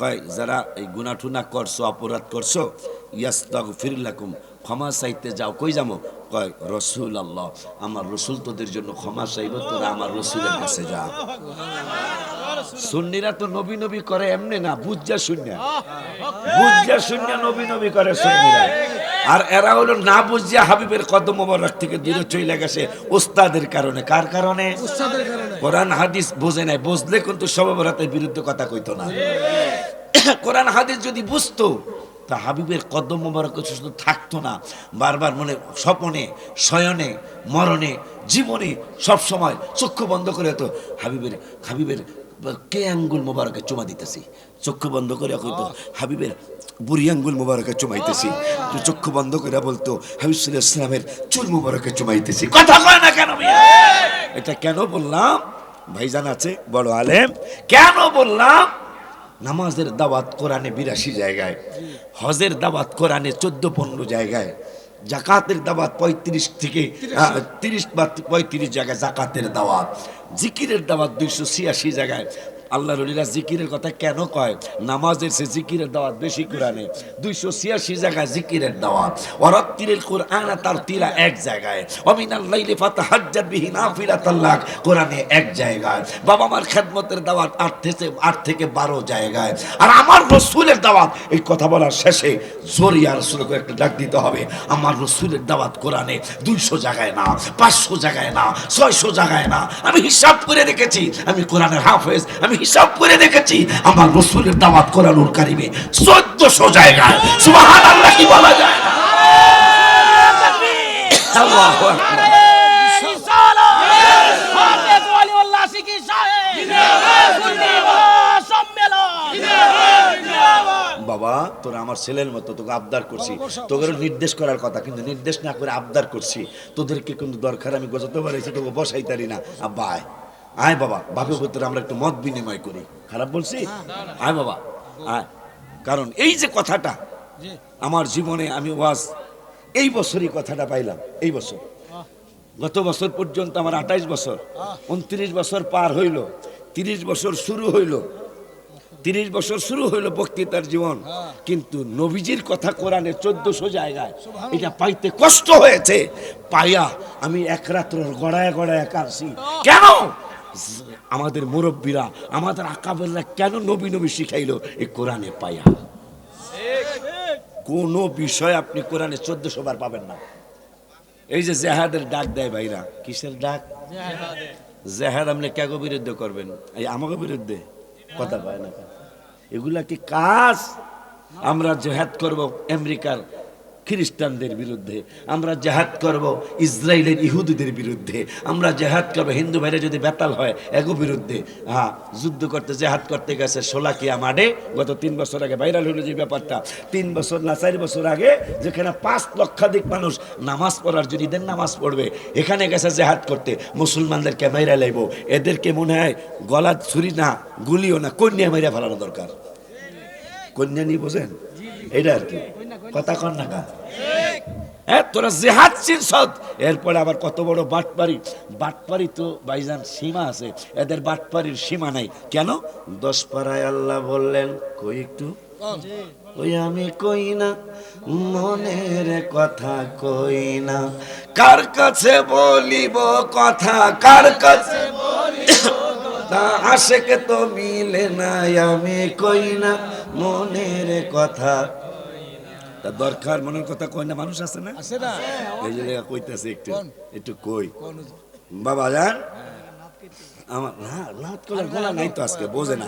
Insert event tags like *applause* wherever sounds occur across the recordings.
কয় যারা এই গুনাঠুনা করছ অপরাধ করছ ইয়াস্তাগ ফিরলাকুম ক্ষমা চাইতে যাও কই যাব? কয় রসুল আল্লাহ আমার রসুল তোদের জন্য ক্ষমা চাইব তোরা আমার রসুলের কাছে যা। সুন্নিরা তো নবী নবী করে এমনি না বুঝা শূন্য। বুঝা শূন্য নবী নবী করে সুন্নিরা। আর এরা হলো না বুঝিয়া হাবিবের কদম মোবারক থেকে দূরে চলে গেছে ওস্তাদের কারণে। কার কারণে? কোরআন হাদিস বোঝে নাই বুঝলে কিন্তু সবাবরাতের বিরুদ্ধে কথা কইতো না। *coughs* কোরআন হাদিস যদি বুঝতো তা হাবিবের কদম মোবারক শুধু থাকতো না বারবার মনে স্বপনে শয়নে মরণে জীবনে সব সময় চক্ষু বন্ধ করে তো হাবিবের হাবিবের কে আঙ্গুল মোবারকে চুমা দিতেছি? চক্ষু বন্ধ করে কইতো হাবিবের বুড়ি আঙ্গুল মোবারকে চুমাইতেছি। চক্ষু বন্ধ করে বলতো হাবিব সাল্লাল্লাহু ইসলামের চুল মোবারকে চুমাইতেছি। কথা কয় না কেন? এটা কেন বললাম? ভাইজান আছে বড় আলেম। কেন বললাম? নামাজের দাওয়াত কোরআনে বিরাশি জায়গায়, হজের দাওয়াত কোরআনে চোদ্দ পনেরো জায়গায়, জাকাতের দাওয়াত পঁয়ত্রিশ থেকে তিরিশ বা পঁয়ত্রিশ জায়গায় জাকাতের দাওয়াত, জিকিরের দাওয়াত দুইশো ছিয়াশি জায়গায় আল্লাহ রলিলা জিকিরের কথা কেন কয়? নামাজের সে জিকিরের দাওয়াত বেশি কোরআনে। দুইশো ছিয়াশি জায়গায় জিকিরের দাওয়াত। অরত্তিরের কোরআন তার তিলা এক জায়গায়। অমিনাল লাইলে ফাতা হাজ্জাত বিহি নাফিলাতাল্লাহ কোরআনে এক জায়গায়। বাবা মার খেদমতের দাওয়াত আট থেকে আট থেকে বারো জায়গায়। আর আমার রসুলের দাওয়াত, এই কথা বলার শেষে জোরিয়া রসুলকে একটা ডাক দিতে হবে। আমার রসুলের দাওয়াত কোরআনে দুইশো জায়গায় না, পাঁচশো জায়গায় না, ছয়শো জায়গায় না। আমি হিসাব করে রেখেছি আমি কোরআনের হাফেজ, আমি হিসাব করে দেখেছি, আমার রসুলের দাওয়াত কোরআনুল কারিমে চোদ্দশো জায়গায়। সুবহান আল্লাহ কি বলা যায়? বাবা, তোরা আমার ছেলের মতো, তোকে আবদার করছি। তোকে নির্দেশ করার কথা, কিন্তু নির্দেশ না করে আবদার করছি। তোদেরকে কিন্তু দরকার, আমি গোজাতে পারি তোকে বসাই তারি না। আব্বা আয় বাবা বাপে ভিতরে আমরা একটু মত বিনিময় করি। খারাপ বলছি? আয় বাবা আয়। কারণ এই যে কথাটা আমার জীবনে আমি ওয়াজ এই বছরই কথাটা পাইলাম এই বছর। গত বছর পর্যন্ত আমার আঠাইশ বছর উনত্রিশ বছর পার হইল তিরিশ বছর শুরু হইল তিরিশ বছর শুরু হইল বক্তৃতার জীবন কিন্তু নবীজির কথা কোরআনে চোদ্দশো জায়গায় এটা পাইতে কষ্ট হয়েছে পাইয়া আমি এক রাত্র গড়ায় গড়ায় কাঁদছি। কেন? আমাদের মুরব্বীরা, আমাদের আকাবেররা কেন নবী নবী শিখাইলো? এই কোরআনে পাইয়া কোনো বিষয় আপনি কোরআনে চোদ্দশো বার পাবেন না। এই যে জেহাদের ডাক দেয় ভাইরা, কিসের ডাক? জেহাদ আপনি কেগ বিরুদ্ধে করবেন? এই আমাকে বিরুদ্ধে? কথা পায় না এগুলা কি কাজ? আমরা জেহাদ করব আমেরিকার খ্রিস্টানদের বিরুদ্ধে। আমরা জেহাদ করব ইসরায়েলের ইহুদিদের বিরুদ্ধে। আমরা জেহাদ করব, হিন্দু ভাইরা যদি বেতাল হয়, এগো বিরুদ্ধে। হ্যাঁ যুদ্ধ করতে, জেহাদ করতে গেছে সোলাকিয়া মাঠে গত তিন বছর আগে ভাইরাল হলো যে ব্যাপারটা। তিন বছর না চার বছর আগে যেখানে পাঁচ লক্ষাধিক মানুষ নামাজ পড়ার জন্য ঈদের নামাজ পড়বে, এখানে গেছে জেহাদ করতে। মুসলমানদেরকে মাইরা লাইব। এদেরকে মনে হয় গলা ছুরি না, গুলিও না, কন্যা মাইরা ফেলানো দরকার। কন্যা নিয়ে বোঝেন? এটা আর কি? কথা কন না কা হ্যাঁ তোরা জেহাদ চিনসদ এরপরে আবার কত বড় বাটপারি। বাটপারি তো ভাইজান সীমা আছে। এদের বাটপারির সীমা নাই। কেন? দশ পাড়ায় আল্লাহ বললেন কই একটু? ওই আমি কই না? মনের কথা কই না? কার কাছে বলিব কথা? কার কাছে তা আশেকে তো মিলে না আমি কই না মনের কথা। তা দরকার মনের কথা কই না মানুষ আছে না? আছে না? এই যে কইতাছে একটু একটু কই। বাবা যান। আমার না নাত কলার গলা নাই তো আজকে বোঝে না।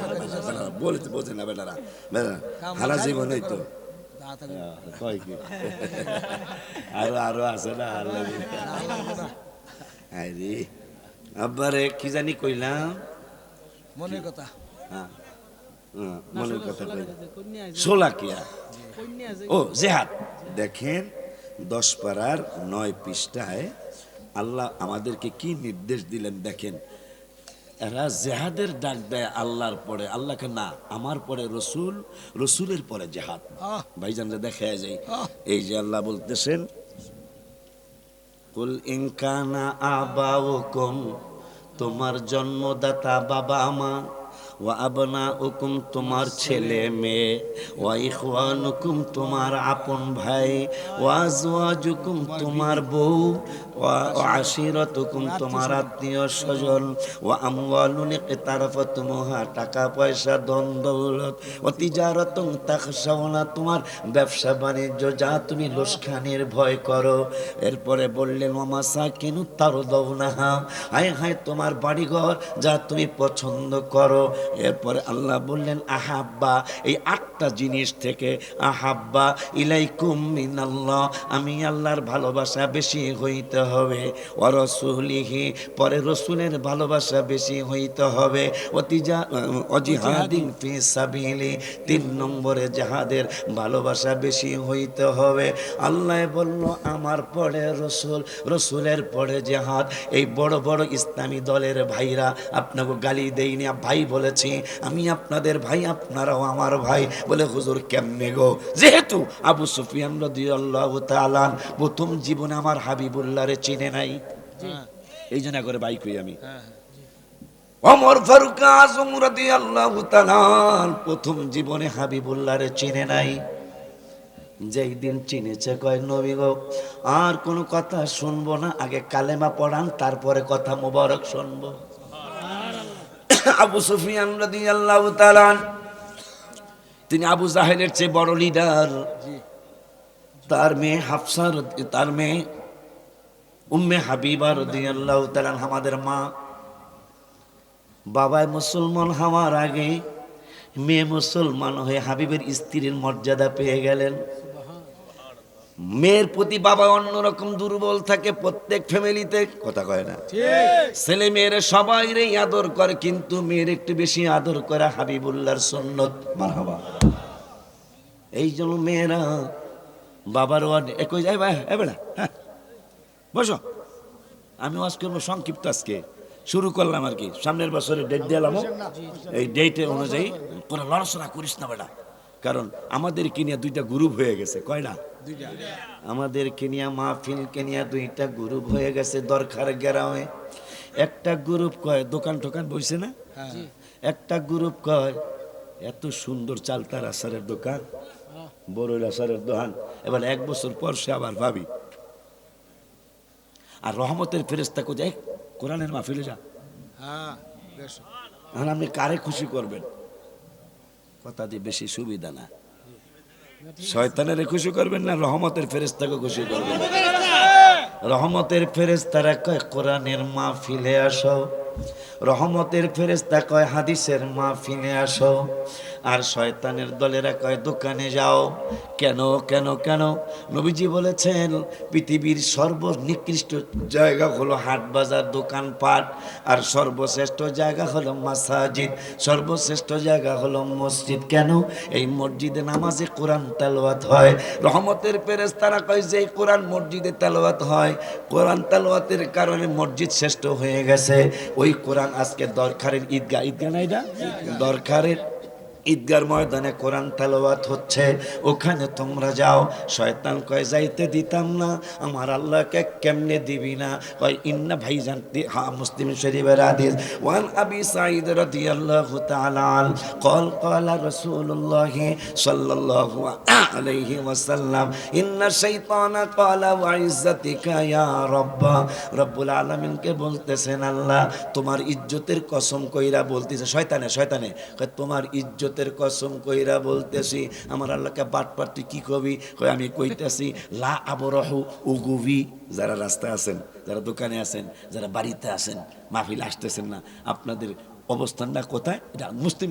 বলেছে বোঝে না বেটারা। বেটারা হারা জীবন এই তো। কয় কি? আরও আরও আছে না আল্লাহ আরে আব্বারে কি জানি কইলাম? মনের কথা। হ্যাঁ। হ্যাঁ, মনের কথা সোলাকিয়া ও জেহাদ। দেখেন দশ পাড়ার নয় পৃষ্ঠায় আল্লাহ আমাদেরকে কি নির্দেশ দিলেন দেখেন। এরা জেহাদের ডাক দেয় আল্লাহর পরে। আল্লাহকে না আমার পরে রসুল রসুলের পরে জেহাদ। আহ। ভাইজানরা দেখা যায় এই যে আল্লাহ বলতেছেন কুল ইনকানা আবাউকুম তোমার জন্মদাতা বাবা মা ও আবনা হুকুম তোমার ছেলে মেয়ে, ওয়া হুকুম তোমার আপন ভাই, ওয়া হুকুম তোমার বউ ওয়া আশিরাতুকুম, তোমার আত্মীয় স্বজন, ওয়া আমওয়ালুন ইকতারাফতুমুহা, টাকা পয়সা, ধন দৌলত ও তিজারাতুন তাখশাওনা তোমার ব্যবসা বাণিজ্য, যা তুমি লোসখানের ভয় করো। এরপরে বললেন ওমাসা কেন তারও দৌ না হায় হায় তোমার বাড়িঘর যা তুমি পছন্দ করো। এরপরে আল্লাহ বললেন, আহাব্বা, এই আটটা জিনিস থেকে আহাব্বা ইলাইকুম মিনাল্লাহ, আমি আল্লাহর ভালোবাসা বেশি হইতে হবে। ও রসুলিহি, পরে রসুলের ভালোবাসা বেশি হইতে হবে। অতিজা অজিহাদিন ফি তিন নম্বরে জাহাদের ভালোবাসা বেশি হইতে হবে। আল্লাহ বলল, আমার পরে রসুল, রসুলের পরে জেহাদ। এই বড় বড় ইসলামী দলের ভাইরা আপনাকে গালি দেইনি ভাই বলেছি, আমি আপনাদের ভাই, আপনারাও আমার ভাই। বলে হুজুর, কেমনে গো? যেহেতু আবু সুফিয়ান রাদিয়াল্লাহু তাআলা প্রথম জীবনে আমার হাবিবুল্লাহরে চিনে নাই। এই জন্য করে বাইক হই আমি। হ্যাঁ অমর ফারুক আজম রাদিয়াল্লাহু তাআলা প্রথম জীবনে হাবিবুল্লাহরে চিনে নাই। যেই দিন চিনেছে কয় নবী গো আর কোনো কথা শুনব না আগে কালেমা পড়ান তারপরে কথা মোবারক শুনব। আবু সুফিয়ান রাদিয়াল্লাহু তাআলা তিনি আবু জাহেলের চেয়ে বড় লিডার তার মেয়ে হাফসা রদি- তার মেয়ে উম্মে হাবিবা রাদিয়াল্লাহু তাআলা আমাদের মা বাবায় মুসলমান হওয়ার আগে মেয়ে মুসলমান হয়ে হাবিবের স্ত্রীর মর্যাদা পেয়ে গেলেন। মেয়ের প্রতি বাবা অন্যরকম দুর্বল থাকে প্রত্যেক ফ্যামিলিতে কথা কয় না। ঠিক। ছেলে মেয়েরা সবাই রে আদর করে কিন্তু মেয়ের একটু বেশি আদর করে হাবিবুল্লাহর সন্ন্যত মারহাবা। এই জন্য মেয়েরা বাবার ওয়ার্ড একই ভাই? এবার হ্যাঁ। বসো। আমি ওয়াজ করব সংক্ষিপ্ত আজকে। শুরু করলাম আর কি। সামনের বছরে ডেট দিলাম এই ডেটে অনুযায়ী কোনো লড়াচড়া করিস না বেটা। কারণ আমাদের কিনিয়া দুইটা গ্রুপ হয়ে গেছে কয়টা আমাদের কেনিয়া, মাহফিল কেনিয়া দুইটা গ্রুপ হয়ে গেছে দরকার গ্রামে। একটা গ্রুপ কয়, দোকান টোকান বইছে না? একটা গ্রুপ কয়, এত সুন্দর চালতার আসারের দোকান বড়ইল আসারের দোকান। এবার এক বছর পর সে আবার ভাবি আর রহমতের ফেরেস্তা কো যাই কোরআনের মাহফিলে যা। হ্যাঁ আপনি কারে খুশি করবেন? কথা দিয়ে বেশি সুবিধা না। শয়তানের খুশি করবেন না রহমতের ফেরেস্তাকে খুশি করবেন? রহমতের ফেরেস্তারা কয় কোরআনের মাহফিলে আসো। রহমতের ফেরেস্তা কয় হাদিসের মা মাহফিলে আসো। আর শয়তানের দলেরা কয়, দোকানে যাও। কেন কেন কেন? নবীজি বলেছেন, পৃথিবীর সর্বনিকৃষ্ট জায়গা হলো হাট বাজার, দোকানপাট, আর সর্বশ্রেষ্ঠ জায়গা হলো মাসাজিদ, সর্বশ্রেষ্ঠ জায়গা হলো মসজিদ। কেন? এই মসজিদে নামাজে কোরআন তেলাওয়াত হয়। রহমতের পেরেস তারা কয় যে কোরআন মসজিদে তেলাওয়াত হয়, কোরআন তেলাওয়াতের কারণে মসজিদ শ্রেষ্ঠ হয়ে গেছে। ওই কোরআন আজকে দরকারের ঈদগাহ ঈদগাহ না? এটা দরকারের ঈদগার ময়দানে কোরআন তালোয়াত হচ্ছে, ওখানে তোমরা যাও। শয়তান কয়, যাইতে দিতাম না, আমার আল্লাহকে কেমনে দিবি না? কয়, ইন্না ভাই জানতি হা, মুসলিম শরীফের আদিস ওয়ান আবি সাঈদ আল্লাহ তালাল কল, কলা রসুল্লাহ সাল্লাহ আলাইহি ওয়াসাল্লাম, ইন্না শৈতান কলা ওয়া ইজ্জাতিকা ইয়া রব্বুল আলমিনকে বলতেছেন, আল্লাহ, তোমার ইজ্জতের কসম কইরা বলতেছে, শয়তানে শয়তানে তোমার ইজ্জত ইজ্জতের কসম কইরা বলতেছি, আমার আল্লাহকে বাটপার তুই কি কবি? কই আমি কইতাছি, লা আবরহু উগুবি। যারা রাস্তায় আছেন, যারা দোকানে আছেন, যারা বাড়িতে আছেন, মাহফিল আসতেছেন না, আপনাদের অবস্থানটা কোথায়? এটা মুসলিম